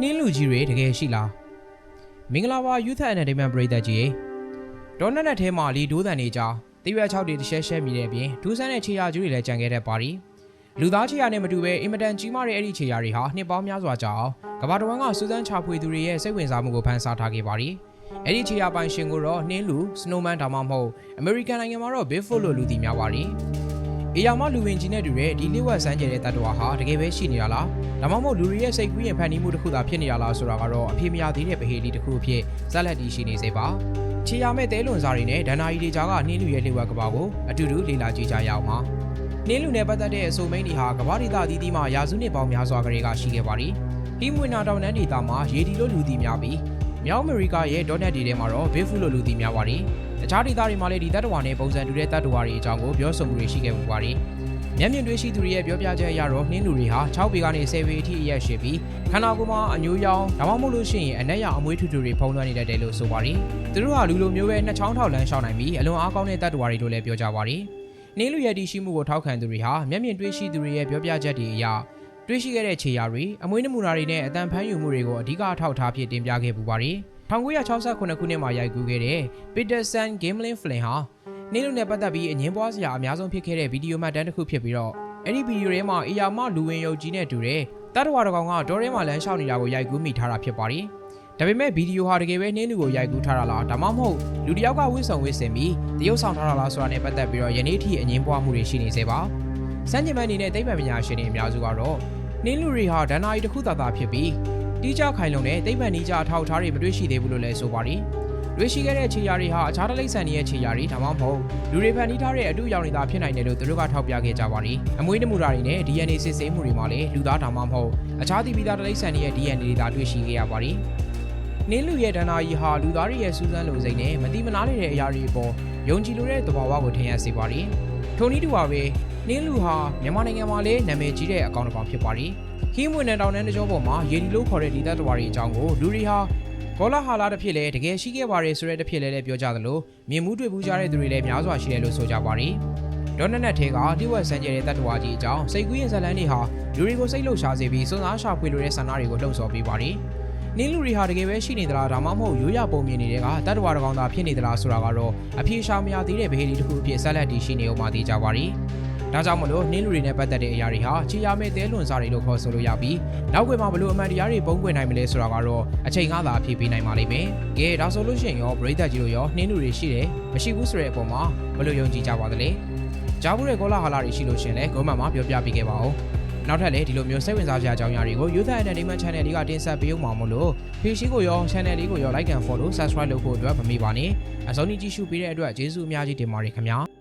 နှင်းလူကြီးတွေတကယ်ရှိလားမင်္ဂလာပါ Youth Entertainment ပရိသတ်ကြီးဒေါ်နက်နဲ့ထဲမှာလီဒိုးတန်နေကြတရွက်6တွေတရှဲရှဲမြည်တဲ့အပြင်ဒူးဆန်းတဲ့ခြေရာကျူးတွေလည်းကြံခဲ့တဲ့ပါတီလူသားခြေရာနဲ့မတူဘဲအင်မတန်ကြီးမားတဲ့အဲ့ဒီခြေရာတွေဟာနှစ်ပေါင်းများစွာကြာအောင်ကမ္ဘာတစ်ဝန်းကစူးစမ်းချဖွေသူတွေရဲ့စိတ်ဝင်စားမှုကိုဖန်ဆာထားခဲ့ပါတီအဲ့ဒီခြေရာပိုင်ရှင်ကိုတော့နှင်းလူ Snowman ဒါမှမဟုတ်အမေရိကန်နိုင်ငံမှာတော့ Bigfoot လို့လူသိများပါတီ အေယာမလူဝင်ကြီးနဲ့တူတဲ့ဒီလေးဝက်စမ်းကြဲတဲ့တတ္တဝါဟာတကယ်ပဲရှိနေတာလားဒါမှမဟုတ်လူတွေရဲ့စိတ်ကူးရင်ဖန်တီးမှုတစ်ခုသာဖြစ်နေရလားဆိုတာကတော့အဖေမရသေးတဲ့ဗဟေလီတစ်ခုအဖြစ်ဇက်လက်တီရှိနေစေပါခြေရမဲ့တဲလွန်စားတွေနဲ့ဒန္နာကြီးတွေကြားကနှင်းလူရဲ့လှေဝက်ကဘာကိုအတူတူလေ့လာကြည့်ကြရအောင်ပါနှင်းလူနဲ့ပတ်သက်တဲ့အဆိုမိန်းတွေဟာကမ္ဘာဒေသအသီးသီးမှာရာစုနှစ်ပေါင်းများစွာကလေးကရှိခဲ့ပါသည်ဟီမွေနာတောင်တန်းဒေသမှာရေဒီလိုလူသိများပြီး မြောက်အမေရိကရဲ့ဒေါ်နက်တွေထဲမှာတော့ဘေးဖူလိုလူသိများပါသည်တခြားဒေသတွေမှာလည်းဒီတတ္တဝါနဲ့ပုံစံတူတဲ့တတ္တဝါတွေအကြောင်းကိုပြောဆိုမှုတွေရှိခဲ့မှုပါသည်မျက်မြင်တွေ့ရှိသူတွေရဲ့ပြောပြချက်အရတော့နှင်းလူတွေဟာ6ပေကနေ10ပေအထိအရက်ရှိပြီးခန္ဓာကိုယ်မှာအညိုးရောင်ဒါမှမဟုတ်လို့ရှိရင်အနက်ရောင်အမွေးထူထူတွေဖုံးလွှမ်းနေတတ်တယ်လို့ဆိုပါတယ်။သူတို့ဟာလူလိုမျိုးပဲနှစ်ချောင်းထောက်လန်းရှောင်းနိုင်ပြီးအလွန်အားကောင်းတဲ့တတ္တဝါတွေလို့လည်းပြောကြပါတယ်။နှင်းလူရဲ့တည်ရှိမှုကိုထောက်ခံသူတွေဟာမျက်မြင်တွေ့ရှိသူတွေရဲ့ပြောပြချက်တွေအရ တွေ့ရှိခဲ့တဲ့ခြေရာတွေအမွေးနမူနာတွေနဲ့အတန်ဖန်းယူမှုတွေကိုအဓိကအထောက်အထားဖြစ်တင်ပြခဲ့ပူပါတယ်။1968ခုနှစ်မှာရိုက်ကူးခဲ့တဲ့ Peterson Gamelin Flynn ဟာနေလူနဲ့ပတ်သက်ပြီးအငင်းပွားစရာအများဆုံးဖြစ်ခဲ့တဲ့ဗီဒီယိုမှတ်တမ်းတစ်ခုဖြစ်ပြီးတော့အဲ့ဒီဗီဒီယိုထဲမှာအီယာမလူဝင်ယုတ်ကြီးနဲ့တူတဲ့တတ္တဝါတစ်ကောင်ကဒေါ်ရဲမှာလမ်းလျှောက်နေတာကိုရိုက်ကူးမိထားတာဖြစ်ပါတယ်။ဒါပေမဲ့ဗီဒီယိုဟာတကယ်ပဲနှင်းလူကိုရိုက်ကူးထားတာလားဒါမှမဟုတ်လူတစ်ယောက်ကဝှစ်ဆုံဝှစ်စင်ပြီးတရုပ်ဆောင်ထားတာလားဆိုတာနဲ့ပတ်သက်ပြီးတော့ယနေ့ထိအငင်းပွားမှုတွေရှိနေသေးပါ။ စမ်းကြင်မအနေနဲ့တိမ့်ပံပညာရှင်တွေအများစုကတော့နှင်းလူတွေဟာဒဏ္ဍာရီတစ်ခုသာသာဖြစ်ပြီးတီးကြခိုင်လုံတဲ့တိမ့်ပံနီးကြအထောက်အထားတွေမတွေ့ရှိသေးဘူးလို့လည်းဆိုပါတယ်။တွေ့ရှိခဲ့တဲ့ခြေရာတွေဟာအခြားတလိမ့်ဆန်တွေရဲ့ခြေရာတွေဒါမှမဟုတ်လူတွေဖန်တီးထားတဲ့အတူရောင်နေတာဖြစ်နိုင်တယ်လို့သူတို့ကထောက်ပြခဲ့ကြပါတယ်။အမွေးနမူနာတွေနဲ့ DNA စစ်ဆေးမှုတွေမှာလည်းလူသားဒါမှမဟုတ်အခြားသီးပြီးသားတလိမ့်ဆန်တွေရဲ့ DNA တွေသာတွေ့ရှိခဲ့ရပါတယ်။နင်းလူရဲ့ဒဏ္ဍာရီဟာလူသားတွေရဲ့စူးစမ်းလိုစိတ်နဲ့မတိမနာနေတဲ့အရာတွေပေါ်ယုံကြည်လိုတဲ့သဘာဝကိုထင်ရစေပါတယ်။ထိုနည်းတူပါပဲ နင်းလူဟာမြန်မာနိုင်ငံမှာလည်းနာမည်ကြီးတဲ့အကောင့်တစ်ကောင်ဖြစ်ပါတယ်။ခီးမွေနဲ့တောင်တန်းတကြောပေါ်မှာရေဒီလို့ခေါ်တဲ့ဒီသက်တဝါတွေအကြောင်းကိုလူတွေဟာကောလာဟာလာတစ်ဖြစ်လဲတကယ်ရှိခဲ့ပါတယ်ဆိုတဲ့တစ်ဖြစ်လဲလည်းပြောကြသလိုမြင်မှုတွေ့ဘူးကြတဲ့သူတွေလည်းများစွာရှိတယ်လို့ဆိုကြပါတယ်။ဒေါ်နက်နက်ထဲကတိဝက်ဆန်းကျဲတဲ့တတ်တဝါကြီးအကြောင်းစိတ်ကူးရင်ဇလန်းတွေဟာလူတွေကိုစိတ်လှုပ်ရှားစေပြီးစွမ်းစားရှာဖွေလိုတဲ့ဆန္ဒတွေကိုလှုံ့ဆော်ပေးပါတယ်။နင်းလူတွေဟာတကယ်ပဲရှိနေသလားဒါမှမဟုတ်ရိုးရပုံမြင်နေတဲ့ကတတ်တဝါတကောင်သာဖြစ်နေသလားဆိုတာကတော့အပြေရှားမရသေးတဲ့ဗဟေဒီတစ်ခုအဖြစ်ဆက်လက်တည်ရှိနေအောင်မှသိကြပါရီ။ ဒါကြောင့်မလို့နှင်းလူတွေနဲ့ပတ်သက်တဲ့အရာတွေဟာချီရမဲ့တဲလွန်စားတွေလို့ခေါ်ဆိုလို့ရပြီးနောက်ွယ်မှာဘလို့အမှန်တရားတွေပုံပွင့်နိုင်မလဲဆိုတာကတော့အချိန်ကသာဖြည့်ပေးနိုင်ပါလိမ့်မယ်။ကဲဒါဆိုလို့ရှိရင်ရောပရိသတ်ကြီးတို့ရောနှင်းလူတွေရှိတယ်မရှိဘူးဆိုတဲ့အပေါ်မှာဘလို့ယုံကြည်ကြပါသလဲ။ကြားဘူးတဲ့ကောလာဟာလာတွေရှိလို့ရှင်လဲဂုံးမှန်မှာပြောပြပေးခဲ့ပါဦး။နောက်ထပ်လည်းဒီလိုမျိုးစိတ်ဝင်စားစရာအကြောင်းအရာတွေကို Youth Entertainment Channel လေးကတင်ဆက်ပေးဦးမှာမို့လို့ page ကိုရော channel လေးကိုရော like and follow subscribe လုပ်ဖို့အတွက်မမေ့ပါနဲ့အဆုံးထိကြည့်ရှုပေးတဲ့အတွက်ကျေးဇူးအများကြီးတင်ပါတယ်ခင်ဗျာ